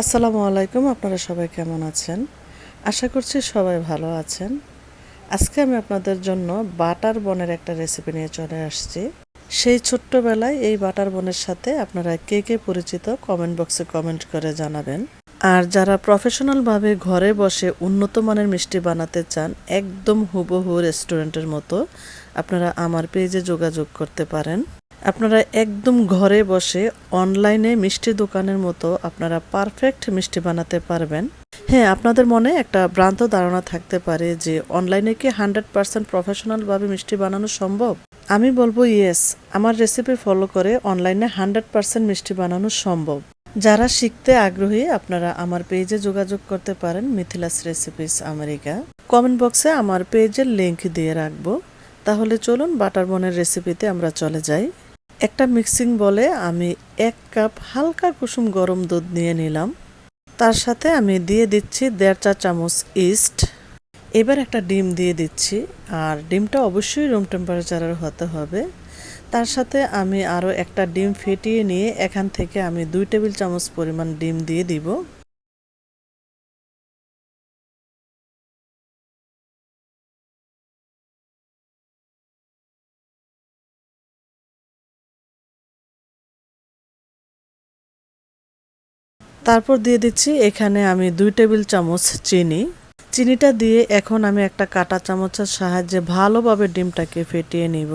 আসসালামু আলাইকুম, আপনারা সবাই কেমন আছেন? আশা করছি সবাই ভালো আছেন। আজকে আমি আপনাদের জন্য বাটার বনের একটা রেসিপি নিয়ে চলে আসছি। সেই ছোট্টবেলায় এই বাটার বনের সাথে আপনারা কে কে পরিচিত কমেন্ট বক্সে কমেন্ট করে জানাবেন। আর যারা প্রফেশনালভাবে ঘরে বসে উন্নত মানের মিষ্টি বানাতে চান, একদম হুবহু রেস্টুরেন্টের মতো, আপনারা আমার পেজে যোগাযোগ করতে পারেন। আপনারা একদম ঘরে বসে অনলাইনে মিষ্টি দোকানের মতো আপনারা পারফেক্ট মিষ্টি বানাতে পারবেন। হ্যাঁ আপনাদের মনে একটা ভ্রান্ত ধারণা থাকতে পারে যে অনলাইনে কি হান্ড্রেড পার্সেন্ট প্রফেশনালভাবে মিষ্টি বানানো সম্ভব? আমি বলব ইয়েস, আমার রেসিপি ফলো করে অনলাইনে হান্ড্রেড পার্সেন্ট মিষ্টি বানানো সম্ভব। যারা শিখতে আগ্রহী, আপনারা আমার পেজে যোগাযোগ করতে পারেন, মিথিলাস রেসিপিস আমেরিকা। কমেন্ট বক্সে আমার পেজের লিংক দিয়ে রাখব। তাহলে চলুন বাটার বনের রেসিপিতে আমরা চলে যাই। একটা মিক্সিং বলে আমি এক কাপ হালকা কুসুম গরম দুধ নিয়ে নিলাম। তার সাথে আমি দিয়ে দিচ্ছি দেড় চা চামচ ইস্ট এবার একটা ডিম দিয়ে দিচ্ছি, আর ডিমটা অবশ্যই রুম টেম্পারেচারের হতে হবে। তার সাথে আমি আরও একটা ডিম ফেটিয়ে নিয়ে এখান থেকে আমি দুই টেবিল চামচ পরিমাণ ডিম দিয়ে দিব। তারপর দিয়ে দিচ্ছি এখানে আমি দুই টেবিল চামচ চিনি। চিনিটা দিয়ে এখন আমি একটা কাটা চামচের সাহায্যে ভালোভাবে ডিমটাকে ফেটিয়ে নিব।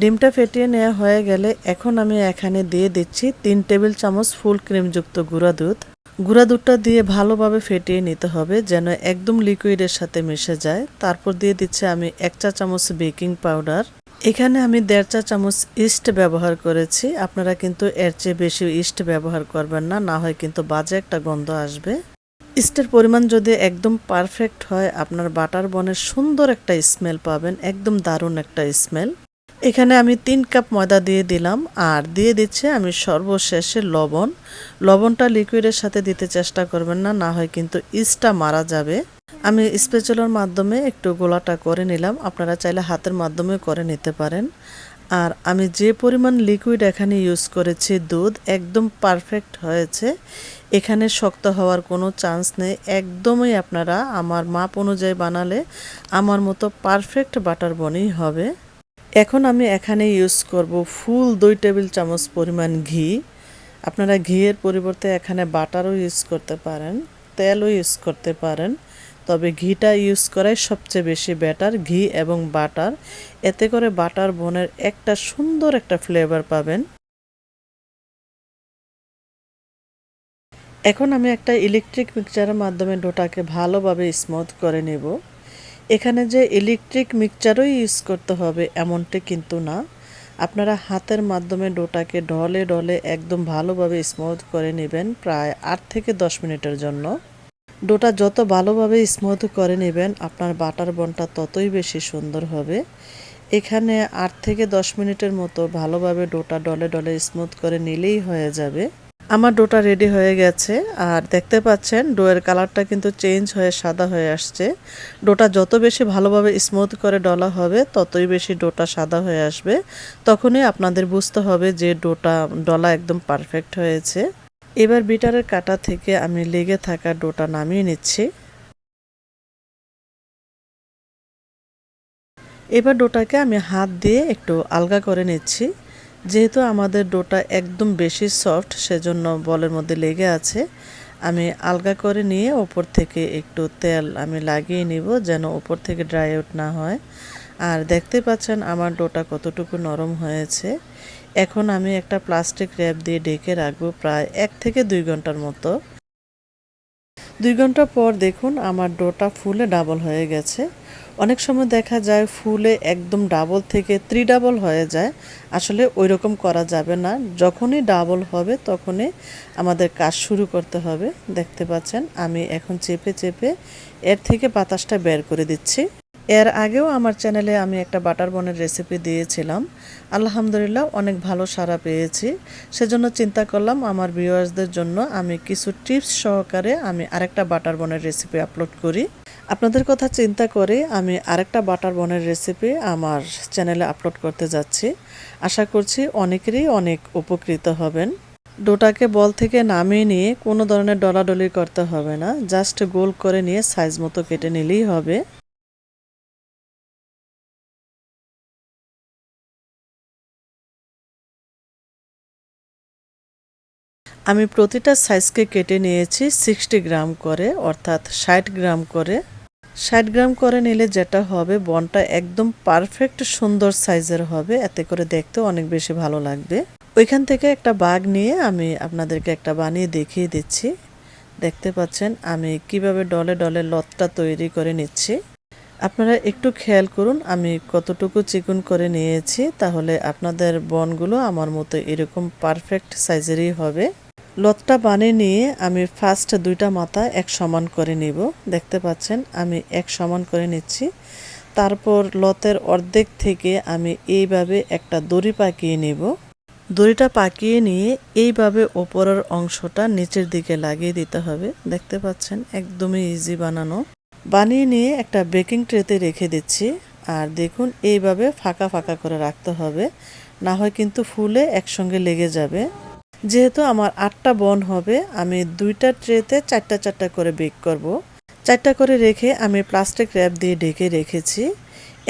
ডিমটা ফেটিয়ে নেওয়া হয়ে গেলে এখন আমি এখানে দিয়ে দিচ্ছি তিন টেবিল চামচ ফুল ক্রিমযুক্ত গুঁড়া দুধ। গুঁড়া দুধটা দিয়ে ভালোভাবে ফেটিয়ে নিতে হবে যেন একদম লিকুইডের সাথে মিশে যায়। তারপর দিয়ে দিচ্ছি আমি এক চা চামচ বেকিং পাউডার এখানে আমি দেড় চা চামচ ইস্ট ব্যবহার করেছি। আপনারা কিন্তু এর চেয়ে বেশি ইস্ট ব্যবহার করবেন না না হয় কিন্তু বাজে একটা গন্ধ আসবে। ইস্টের পরিমাণ যদি একদম পারফেক্ট হয়, আপনার বাটার বনের সুন্দর একটা স্মেল পাবেন, একদম দারুণ একটা স্মেল। এখানে আমি তিন কাপ ময়দা দিয়ে দিলাম, আর দিয়ে দিচ্ছে আমি সর্বশেষে লবণ। লবণটা লিকুইডের সাথে দিতে চেষ্টা করবেন না না হয় কিন্তু ইস্টটা মারা যাবে। আমি স্পেচুলার মাধ্যমে একটু গোলাটা করে নিলাম, আপনারা চাইলে হাতের মাধ্যমে করে নিতে পারেন। আর আমি যে পরিমাণ লিকুইড এখানে ইউজ করেছি, দুধ একদম পারফেক্ট হয়েছে। এখানে শক্ত হওয়ার কোনো চান্স নেই, একদমই আপনারা আমার মাপ অনুযায়ী বানালে আমার মতো পারফেক্ট বাটার বনেই হবে। এখন আমি এখানে ইউজ করব ফুল দুই টেবিল চামচ পরিমাণ ঘি। আপনারা ঘিয়ের পরিবর্তে এখানে বাটারও ইউজ করতে পারেন, তেলও ইউজ করতে পারেন। তবে ঘিটা ইউজ করাই সবচেয়ে বেশি বেটার ঘি এবং বাটার। এতে করে বাটার বনের একটা সুন্দর একটা ফ্লেভার পাবেন। এখন আমি একটা ইলেকট্রিক মিক্সচারের মাধ্যমে ডোটাকে ভালোভাবে স্মুথ করে নেব। এখানে যে ইলেকট্রিক মিক্সচারও ইউজ করতে হবে, এমনটি কিন্তু না। আপনারা হাতের মাধ্যমে ডোটাকে ডলে ডলে একদম ভালোভাবে স্মুথ করে নেবেন প্রায় আট থেকে দশ মিনিটের জন্য। ডোটা যত ভালোভাবে স্মুথ করে নেবেন, আপনার বাটার বনটা ততই বেশি সুন্দর হবে। এখানে আট থেকে দশ মিনিটের মতো ভালোভাবে ডোটা ডলে ডলে স্মুথ করে নিলেই হয়ে যাবে। আমার ডোটা রেডি হয়ে গেছে, আর দেখতে পাচ্ছেন ডোয়ের কালারটা কিন্তু চেঞ্জ হয়ে সাদা হয়ে আসছে। ডোটা যত বেশি ভালোভাবে স্মুথ করে ডলা হবে, ততই বেশি ডোটা সাদা হয়ে আসবে। তখনই আপনাদের বুঝতে হবে যে ডোটা, ডলা একদম পারফেক্ট হয়েছে। এবার বিটারের কাটা থেকে আমি লেগে থাকা ডোটা নামিয়ে নিচ্ছি। এবার ডোটাকে আমি হাত দিয়ে একটু আলগা করে নিচ্ছি। যেহেতু আমাদের ডোটা একদম বেশি সফট, সেজন্য বলের মধ্যে লেগে আছে, আমি আলগা করে নিয়ে ওপর থেকে একটু তেল আমি লাগিয়ে নিব যেন ওপর থেকে ড্রাই আউট না হয়। আর দেখতে পাচ্ছেন আমার ডোটা কতটুকু নরম হয়েছে। এখন আমি একটা প্লাস্টিক র্যাপ দিয়ে ডেকে রাখব প্রায় এক থেকে দুই ঘণ্টার মতো। দুই ঘণ্টা পর দেখুন আমার ডোটা ফুলে ডাবল হয়ে গেছে। অনেক সময় দেখা যায় ফুলে একদম ডাবল থেকে ত্রি ডাবল হয়ে যায়। আসলে ওই রকম করা যাবে না। যখনই ডাবল হবে, তখনই আমাদের কাজ শুরু করতে হবে। দেখতে পাচ্ছেন, আমি এখন চেপে চেপে এর থেকে বাতাসটা বের করে দিচ্ছি। এর আগেও আমার চ্যানেলে আমি একটা বাটার বনের রেসিপি দিয়েছিলাম। আলহামদুলিল্লাহ, অনেক ভালো সাড়া পেয়েছি। সেজন্য চিন্তা করলাম, আমার ভিউয়ার্সদের জন্য আমি কিছু টিপস সহকারে আমি আরেকটা বাটার বনের রেসিপি আপলোড করি। আপনাদের কথা চিন্তা করে আমি আরেকটা বাটার বনের রেসিপি আমার চ্যানেলে আপলোড করতে যাচ্ছি। আশা করছি অনেকেরই অনেক উপকৃত হবেন। ডোটাকে বল থেকে নামিয়ে নিয়ে কোনো ধরনের ডলাডলি করতে হবে না জাস্ট গোল করে নিয়ে সাইজ মতো কেটে নিলেই হবে। আমি প্রতিটা সাইজকে কেটে নিয়েছি সিক্সটি গ্রাম করে, অর্থাৎ ষাট গ্রাম করে। ষাট গ্রাম করে নিলে যেটা হবে, বনটা একদম পারফেক্ট সুন্দর সাইজের হবে। এতে করে দেখতে অনেক বেশি ভালো লাগবে। ওইখান থেকে একটা বাঘ নিয়ে আমি আপনাদেরকে একটা বানিয়ে দেখিয়ে দিচ্ছি। দেখতে পাচ্ছেন, আমি কীভাবে ডলে ডলে লতটা তৈরি করে নিচ্ছি। আপনারা একটু খেয়াল করুন, আমি কতটুকু চিকন করে নিয়েছি, তাহলে আপনাদের বনগুলো আমার মতো এরকম পারফেক্ট সাইজেরই হবে। লতটা বানিয়ে নিয়ে আমি ফার্স্ট দুইটা মাথা এক সমান করে নিব। দেখতে পাচ্ছেন, আমি এক সমান করে নিচ্ছি। তারপর লতের অর্ধেক থেকে আমি এইভাবে একটা দড়ি পাকিয়ে নেব। দড়িটা পাকিয়ে নিয়ে এইভাবে ওপরের অংশটা নিচের দিকে লাগিয়ে দিতে হবে। দেখতে পাচ্ছেন, একদমই ইজি বানানো। বানিয়ে নিয়ে একটা বেকিং ট্রেতে রেখে দিচ্ছি। আর দেখুন, এইভাবে ফাঁকা ফাঁকা করে রাখতে হবে। না হয় কিন্তু ফুলে একসঙ্গে লেগে যাবে। যেহেতু আমার আটটা বন হবে, আমি দুইটা ট্রেতে চারটা চারটা করে বেক করব। চারটা করে রেখে আমি প্লাস্টিক র্যাপ দিয়ে ঢেকে রেখেছি।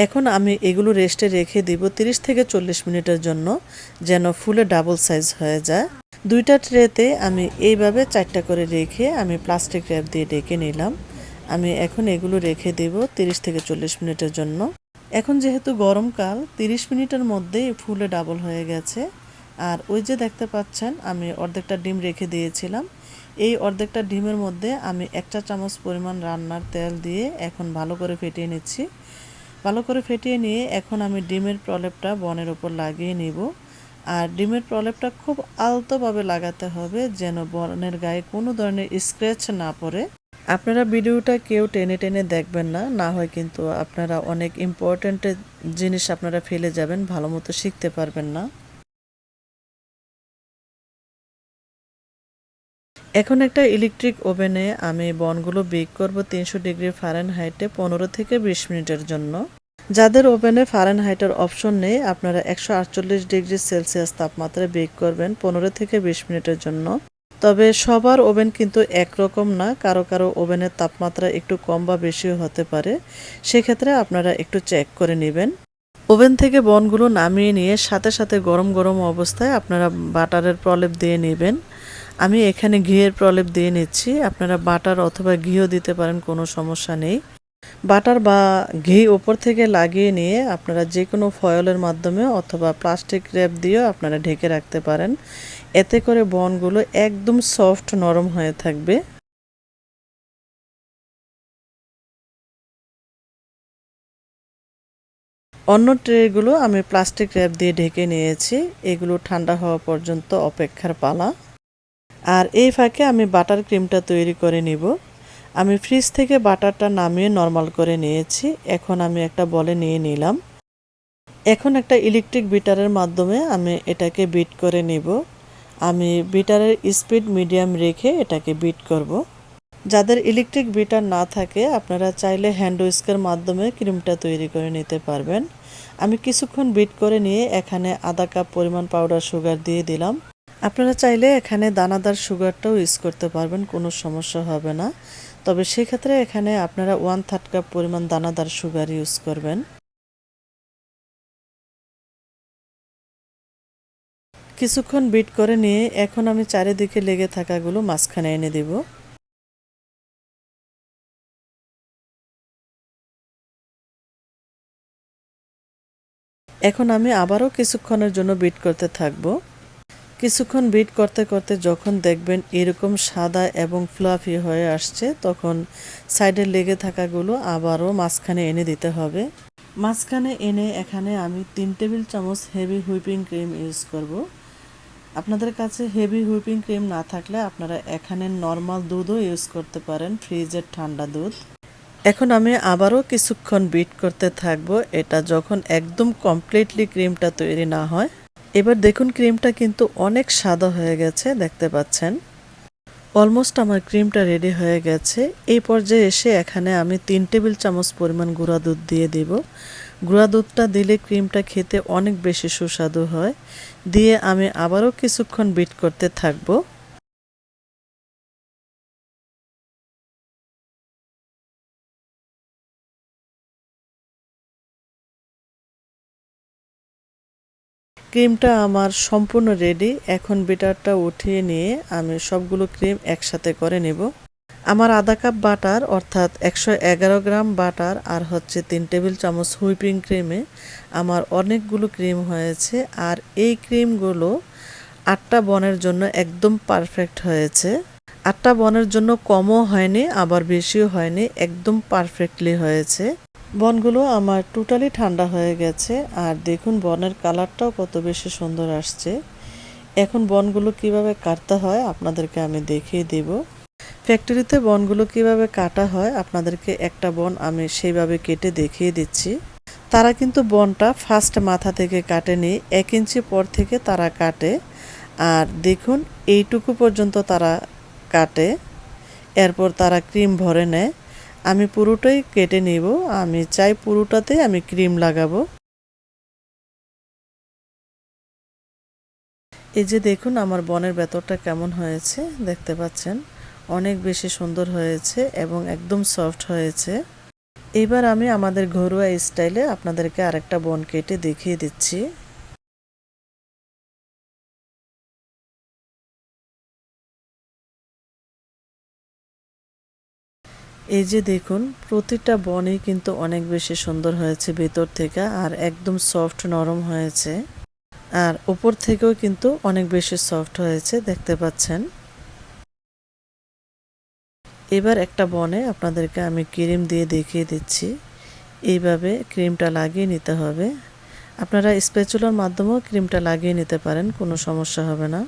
এখন আমি এগুলো রেস্টে রেখে দিব 30 থেকে চল্লিশ মিনিটের জন্য, যেন ফুলে ডাবল সাইজ হয়ে যায়। দুইটা ট্রেতে আমি এইভাবে চারটা করে রেখে আমি প্লাস্টিক র্যাপ দিয়ে ডেকে নিলাম। আমি এখন এগুলো রেখে দেব 30 থেকে চল্লিশ মিনিটের জন্য। এখন যেহেতু গরমকাল 30 মিনিটের মধ্যেই ফুলে ডাবল হয়ে গেছে। আর ওই যে দেখতে পাচ্ছেন, আমি অর্ধেকটা ডিম রেখে দিয়েছিলাম। এই অর্ধেকটা ডিমের মধ্যে আমি একটা চামচ পরিমাণ রান্নার তেল দিয়ে এখন ভালো করে ফেটিয়ে নিচ্ছি। ভালো করে ফেটিয়ে নিয়ে এখন আমি ডিমের প্রলেপটা বনের ওপর লাগিয়ে নিব। আর ডিমের প্রলেপটা খুব আলতোভাবে লাগাতে হবে যেন বনের গায়ে কোনো ধরনের স্ক্র্যাচ না পড়ে। আপনারা ভিডিওটা কেউ টেনে টেনে দেখবেন না না হয় কিন্তু আপনারা অনেক ইম্পর্ট্যান্ট জিনিস আপনারা ফেলে যাবেন, ভালো মতো শিখতে পারবেন না। এখন একটা ইলেকট্রিক ওভেনে আমি বনগুলো বেক করব তিনশো ডিগ্রি ফারেন হাইটে পনেরো থেকে বিশ মিনিটের জন্য। যাদের ওভেনে ফারেন হাইটের অপশন নেই, আপনারা একশো আটচল্লিশ ডিগ্রি সেলসিয়াস তাপমাত্রায় বেক করবেন পনেরো থেকে বিশ মিনিটের জন্য। তবে সবার ওভেন কিন্তু একরকম না, কারও কারও ওভেনের তাপমাত্রা একটু কম বা বেশিও হতে পারে। সেক্ষেত্রে আপনারা একটু চেক করে নেবেন। ওভেন থেকে বনগুলো নামিয়ে নিয়ে সাথে সাথে গরম গরম অবস্থায় আপনারা বাটারের প্রলেপ দিয়ে নেবেন। আমি এখানে ঘিয়ের প্রলেপ দিয়ে নিচ্ছি। আপনারা বাটার অথবা ঘিও দিতে পারেন, কোনো সমস্যা নেই। বাটার বা ঘি ওপর থেকে লাগিয়ে নিয়ে আপনারা যে কোনো ফয়েলের মাধ্যমে অথবা প্লাস্টিক র্যাপ দিয়েও আপনারা ঢেকে রাখতে পারেন। এতে করে বনগুলো একদম সফট নরম হয়ে থাকবে। অন্য ট্রেগুলো আমি প্লাস্টিক র্যাপ দিয়ে ঢেকে নিয়েছি। এগুলো ঠান্ডা হওয়া পর্যন্ত অপেক্ষার পালা। আর এই ফাঁকে আমি বাটার ক্রিমটা তৈরি করে নিব। আমি ফ্রিজ থেকে বাটারটা নামিয়ে নর্মাল করে নিয়েছি। এখন আমি একটা বলে নিয়ে নিলাম। এখন একটা ইলেকট্রিক বিটারের মাধ্যমে আমি এটাকে বিট করে নিব। আমি বিটারের স্পিড মিডিয়াম রেখে এটাকে বিট করব। যাদের ইলেকট্রিক বিটার না থাকে, আপনারা চাইলে হ্যান্ড উইস্কের মাধ্যমে ক্রিমটা তৈরি করে নিতে পারবেন। আমি কিছুক্ষণ বিট করে নিয়ে এখানে আধা কাপ পরিমাণ পাউডার সুগার দিয়ে দিলাম। আপনারা চাইলে এখানে দানাদার সুগারটাও ইউজ করতে পারবেন, কোনো সমস্যা হবে না। তবে সেক্ষেত্রে এখানে আপনারা ওয়ান থার্ড কাপ পরিমাণ দানাদার সুগার ইউজ করবেন। কিছুক্ষণ বিট করে নিয়ে এখন আমি চারিদিকে লেগে থাকাগুলো মাঝখানে এনে দেব। এখন আমি আবারও কিছুক্ষণের জন্য বিট করতে থাকব। কিছুক্ষণ বিট করতে করতে যখন দেখবেন এরকম সাদা এবং ফ্লাফি হয়ে আসছে, তখন সাইডে লেগে থাকাগুলো আবারও মাঝখানে এনে দিতে হবে। মাঝখানে এনে এখানে আমি তিন টেবিল চামচ হেভি হুইপিং ক্রিম ইউজ করব। আপনাদের কাছে হেভি হুইপিং ক্রিম না থাকলে আপনারা এখানে নর্মাল দুধও ইউজ করতে পারেন ফ্রিজের ঠান্ডা দুধ। এখন আমি আবারও কিছুক্ষণ বিট করতে থাকব। এটা যখন একদম কমপ্লিটলি ক্রিমটা তৈরি না হয় এবার দেখুন ক্রিমটা কিন্তু অনেক সাদা হয়ে গেছে, দেখতে পাচ্ছেন। অলমোস্ট আমার ক্রিমটা রেডি হয়ে গেছে। এই পর্যায়ে এসে এখানে আমি তিন টেবিল চামচ পরিমাণ গুঁড়া দুধ দিয়ে দেব। গুঁড়া দুধটা দিলে ক্রিমটা খেতে অনেক বেশি সুস্বাদু হয়। দিয়ে আমি আবারও কিছুক্ষণ বিট করতে থাকব। ক্রিমটা আমার সম্পূর্ণ রেডি এখন বেটারটা উঠিয়ে নিয়ে আমি সবগুলো ক্রিম একসাথে করে নেব। আমার আধা কাপ বাটার, অর্থাৎ একশো এগারো গ্রাম বাটার আর হচ্ছে তিন টেবিল চামচ হুইপিং ক্রিমে আমার অনেকগুলো ক্রিম হয়েছে আর এই ক্রিমগুলো আটটা বনের জন্য একদম পারফেক্ট হয়েছে। আটটা বনের জন্য কমও হয়নি, আবার বেশিও হয়নি, একদম পারফেক্টলি হয়েছে। বনগুলো আমার টোটালি ঠান্ডা হয়ে গেছে, আর দেখুন বনের কালারটাও কত বেশি সুন্দর আসছে। এখন বনগুলো কীভাবে কাটতে হয় আপনাদেরকে আমি দেখিয়ে দেব। ফ্যাক্টরিতে বনগুলো কীভাবে কাটা হয় আপনাদেরকে একটা বন আমি সেইভাবে কেটে দেখিয়ে দিচ্ছি। তারা কিন্তু বনটা ফার্স্ট মাথা থেকে কাটেনি, এক ইঞ্চি পর থেকে তারা কাটে। আর দেখুন, এইটুকু পর্যন্ত তারা কাটে। এরপর তারা ক্রিম ভরে নেয়। আমি পুরোটাই কেটে নিব। আমি চাই পুরোটাতে আমি ক্রিম লাগাবো। এই যে দেখুন, আমার বনের ভেতরটা কেমন হয়েছে, দেখতে পাচ্ছেন? অনেক বেশি সুন্দর হয়েছে এবং একদম সফট হয়েছে। এবার আমি আমাদের ঘরোয়া স্টাইলে আপনাদেরকে আরেকটা বন কেটে দেখিয়ে দিচ্ছি। এই যে দেখুন, প্রতিটা বনই কিন্তু অনেক বেশি সুন্দর হয়েছে ভেতর থেকে আর একদম সফট নরম হয়েছে। আর উপর থেকেও কিন্তু অনেক বেশি সফট হয়েছে, দেখতে পাচ্ছেন। এবার একটা বনে আপনাদেরকে আমি ক্রিম দিয়ে দেখিয়ে দিচ্ছি। এইভাবে ক্রিমটা লাগিয়ে নিতে হবে। আপনারা স্পেচুলার মাধ্যমেও ক্রিমটা লাগিয়ে নিতে পারেন, কোনো সমস্যা হবে না।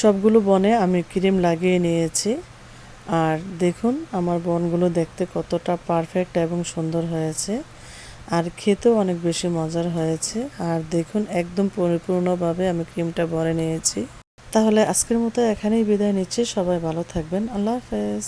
সবগুলো বনে আমি ক্রিম লাগিয়ে নিয়েছি। আর দেখুন, আমার বনগুলো দেখতে কতটা পারফেক্ট এবং সুন্দর হয়েছে। আর খেতেও অনেক বেশি মজার হয়েছে। আর দেখুন, একদম পরিপূর্ণভাবে আমি ক্রিমটা ভরে নিয়েছি। তাহলে আজকের মতো এখানেই বিদায় নিচ্ছি। সবাই ভালো থাকবেন। আল্লাহ হাফেজ।